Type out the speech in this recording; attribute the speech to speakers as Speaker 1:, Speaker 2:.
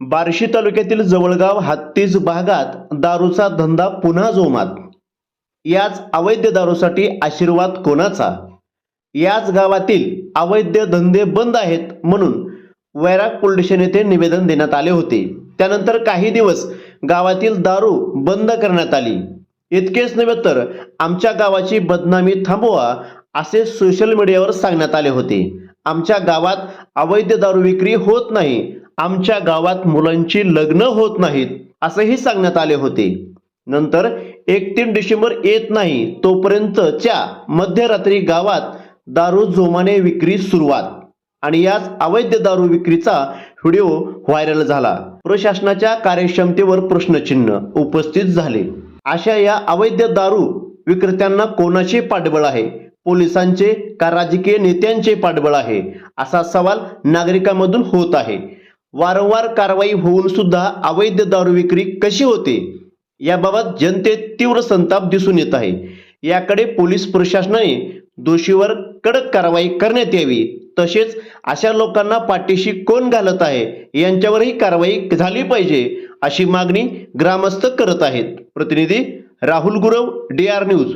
Speaker 1: बार्शी तालुक्यातील जवळगाव हत्तीज भागात दारूचा धंदा पुन्हा जोमात. याच अवैध दारूसाठी आशीर्वाद कोणाचा? याच गावातील अवैध धंदे बंद आहेत म्हणून वैराग पोलीस स्टेशन येथे निवेदन देण्यात आले होते. त्यानंतर काही दिवस गावातील दारू बंद करण्यात आली. इतकेच नव्हे तर आमच्या गावाची बदनामी थांबवा असे सोशल मीडियावर सांगण्यात आले होते. आमच्या गावात अवैध दारू विक्री होत नाही आमच्या गावात मुलांची लग्न होत नाहीत असंही सांगण्यात आले होते. नंतर एक तीन डिसेंबर येत नाही तोपर्यंतच्या मध्यरात्री गावात दारू जोमाने विक्री सुरुवात आणि याच अवैध दारू विक्रीचा व्हिडिओ व्हायरल झाला. प्रशासनाच्या कार्यक्षमतेवर प्रश्नचिन्ह उपस्थित झाले. अशा या अवैध दारू विक्रेत्यांना कोणाचे पाठबळ आहे? पोलिसांचे का राजकीय नेत्यांचे पाठबळ आहे? असा सवाल नागरिकांमधून होत आहे. वारंवार कारवाई होऊन सुद्धा अवैध दारू विक्री कशी होते? याबाबत जनतेत तीव्र संताप दिसून येत आहे. याकडे पोलीस प्रशासनाने दोषीवर कडक कारवाई करण्यात यावी. तसेच अशा लोकांना पाठीशी कोण घालत आहे? यांच्यावरही कारवाई झाली पाहिजे अशी मागणी ग्रामस्थ करत आहेत. प्रतिनिधी Rahul Gurav D R news